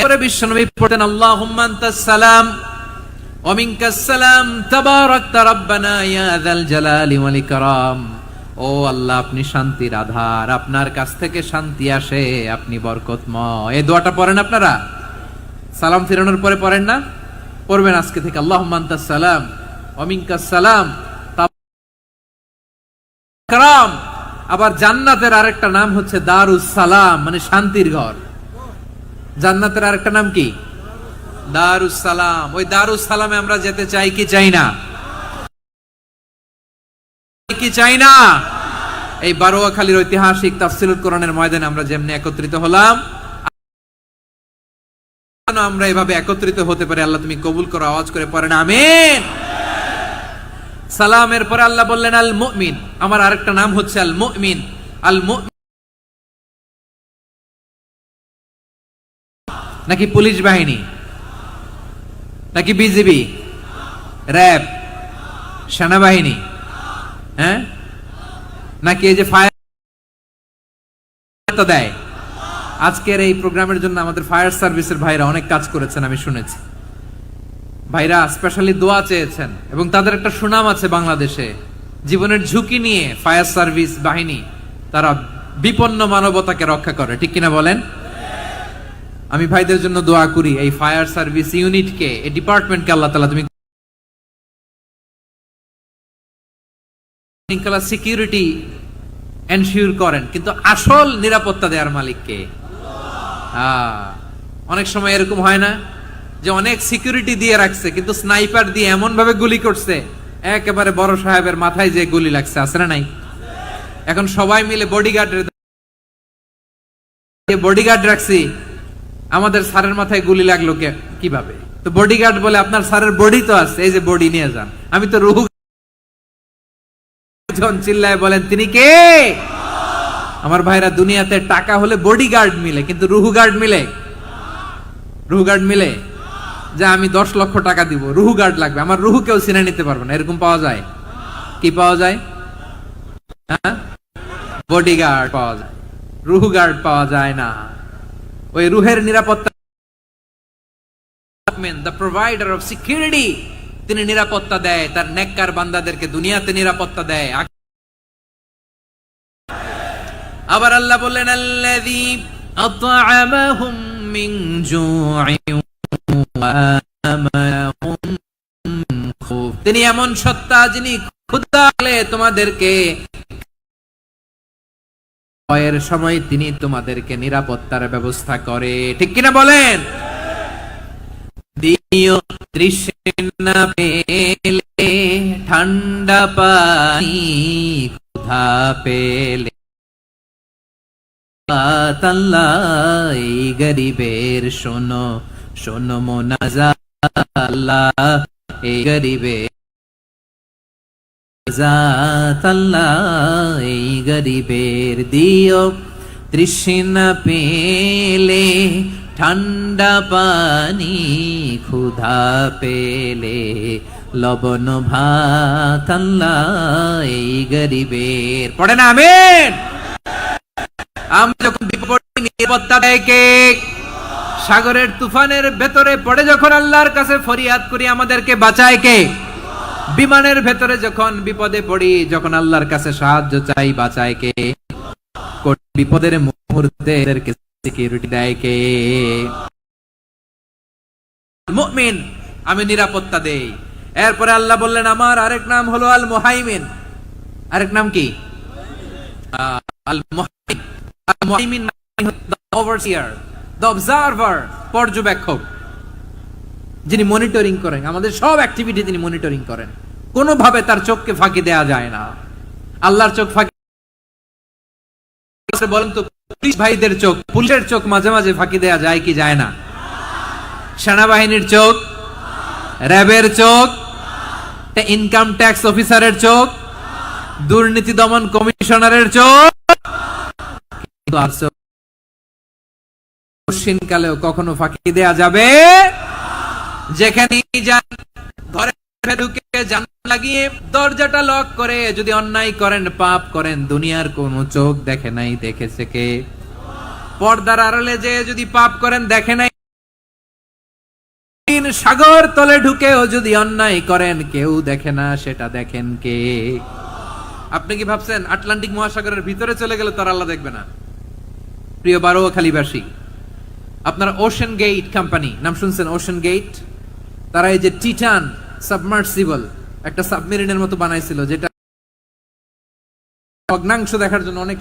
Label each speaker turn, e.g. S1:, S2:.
S1: এরপরে বিশ্বনবী পড়তেন আনতাস সালাম সালাম ইয়া জালালি ওয়াল ইকরাম। ও আল্লাহ, আপনি শান্তির আধার, আপনার কাছ থেকে শান্তি আসে, আপনি বরকতময়। এই দোয়াটা পড়েন আপনারা? সালাম ফিরানোর পরে পড়েন না? পড়বেন আজকে থেকে আনতাস সালাম সালাম আবার জান্নাতের আরেকটা নাম হচ্ছে দারুস সালাম মানে শান্তির ঘর। জান্নাতের আরেকটা নাম কি? দারুস সালাম ওই দারুস সালামে আমরা যেতে চাই কি চাই না? কি চাই না? এই বারোয়াখালীর ঐতিহাসিক তাফসিলুল কোরআনের ময়দানে আমরা যেমনি একত্রিত হলাম আমরা এভাবে একত্রিত হতে পারি। আল্লাহ তুমি কবুল করো, আওয়াজ করে পড়েন, আমিন। সালামের পরে আল্লাহ বললেন আল মুমিন আমার আরেকটা নাম হচ্ছে আল মুমিন আল মুমিন নাকি পুলিশ বাহিনী? নাকি বিজিবি? র্যাব? সেনাবাহিনী? হ্যাঁ? নাকি এই যে ফায়ার দেয়? আজকের এই প্রোগ্রামের জন্য আমাদের ফায়ার সার্ভিসের ভাইরা অনেক কাজ করেছেন, আমি শুনেছি। ভাইরা স্পেশালি দোয়া চেয়েছেন এবং তাদের একটা সুনাম আছে বাংলাদেশে। জীবনের ঝুঁকি নিয়ে ফায়ার সার্ভিস বাহিনী তারা বিপন্ন মানবতাকে রক্ষা করে, ঠিক কিনা বলেন? আমি ভাইদের জন্য দোয়া করি, এই ফায়ার সার্ভিস ইউনিটকে, এই ডিপার্টমেন্টকে আল্লাহ তালা তুমি সিকিউরিটি এনশিওর করেন, কিন্তু আসল নিরাপত্তা দেওয়ার মালিককে। অনেক সময় এরকম হয় না যে অনেক সিকিউরিটি দিয়ে রাখছে, কিন্তু স্নাইপার দিয়ে এমন ভাবে গুলি করছে, একেবারে বড় সাহেবের মাথায় যে গুলি লাগছে, আছে না নাই? এখন সবাই মিলে বডিগার্ড বডিগার্ড রাখছি আমাদের স্যারের মাথায় গুলি লাগল কীভাবে? তো বডিগার্ড বলে, আপনার স্যারের বডি তো আছে, এই যে বডি নিয়ে যান। আমি তো রুহু জন চিল্লায় বলেন, তিনি কে? আমার ভাইরা দুনিয়াতে টাকা হলে বডিগার্ড মিলে, কিন্তু রুহু গার্ড মিলে? রুহু গার্ড মিলে? যে আমি দশ লক্ষ টাকা দিব রুহু গার্ড লাগবে। আমার রুহু কেউ চিনে নিতে পারবে না, এরকম পাওয়া যায়? কি পাওয়া যায়? হ্যাঁ? বডিগার্ড পাওয়া যায়। রুহু গার্ড পাওয়া যায় না। ওই রুহের নিরাপত্তা দ্য প্রোভাইডার অফ সিকিউরিটি তিনি নিরাপত্তা দেয়। তার নেককার বান্দাদেরকে দুনিয়াতে নিরাপত্তা দেয়। আবার আল্লাহ বললেন, আল্লাযী আত'আমাহুম মিন জু'ইন তিনি এমন সত্তা যিনি ক্ষুধা তোমাদেরকে ভয়ের সময় তিনি তোমাদেরকে নিরাপত্তার ব্যবস্থা করে। ঠিক কিনা বলেন? পেলে ঠান্ডা পানি কোথা পেলে? গরিবের শোনো শোনো মোনাজা আল্লাহ, এই গরিবের জাত এই গরিবের দিও তৃষ্ণা পেলে, ঠান্ডা পানি ক্ষুধা পেলে। লবণ ভাত আল্লাহ এই গরিবের। পড়ে না, আমেন! আমি যখন নিরাপত্তা সাগরের তুফানের ভেতরে পড়ে যখন আল্লাহর কাছে ফরিয়াদ করি, আমাদেরকে বাঁচায় কে বিমানের ভেতরে যখন বিপদে পড়ি, যখন আল্লাহর কাছে সাহায্য চাই, বাঁচায় কে? বিপদের মুহূর্তে সিকিউরিটি দেয় কে? মুমিন, আমি নিরাপত্তা দেই। এরপরে আল্লাহ বললেন, আমার আরেক নাম হলো আল মুহাইমিন আরেক নাম কি? আল মুহাইমিন ওভারসিয়ার দ্য অবজারভার পর্যবেক্ষক। যিনি মনিটরিং করেন, আমাদের সব অ্যাক্টিভিটি তিনি মনিটরিং করেন। কোনোভাবে তার চোখকে ফাঁকি দেয়া যায় না। আল্লাহর চোখ ফাঁকি বলেন তো, পুলিশ ভাইদের চোখ, পুলিশের চোখ মাঝে মাঝে ফাঁকি দেয়া যায় কি যায় না? সেনাবাহিনীর চোখ, র্যাবের চোখ ইনকাম ট্যাক্স অফিসারের চোখ, দুর্নীতি দমন কমিশনারের চোখ। কালেও কখনো ফাঁকি দেয়া যাবে? যেখানে ঢুকে জান লাগিয়ে দরজাটা লক করে, যদি অন্যায় করেন, পাপ করেন, দুনিয়ার কোন চোখ দেখে নাই, দেখেছে কে? পর্দার আড়ালে যে যদি পাপ করেন, দেখে নাই? সাগর তলে ঢুকেও যদি অন্যায় করেন, কেউ দেখে না, সেটা দেখেন কে? আপনি কি ভাবছেন, আটলান্টিক মহাসাগরের ভিতরে চলে গেলে তার আল্লাহ দেখবে না? প্রিয় বারোয়াখালীবাসী আপনার ওশেন গেট কোম্পানি নাম শুনছেন ওশেন গেট তারা এই যে টিটান সাবমার্সিবল একটা সাবমেরিনের মতো বানাইছিল যেটা ভগ্নাংশ দেখার জন্য অনেক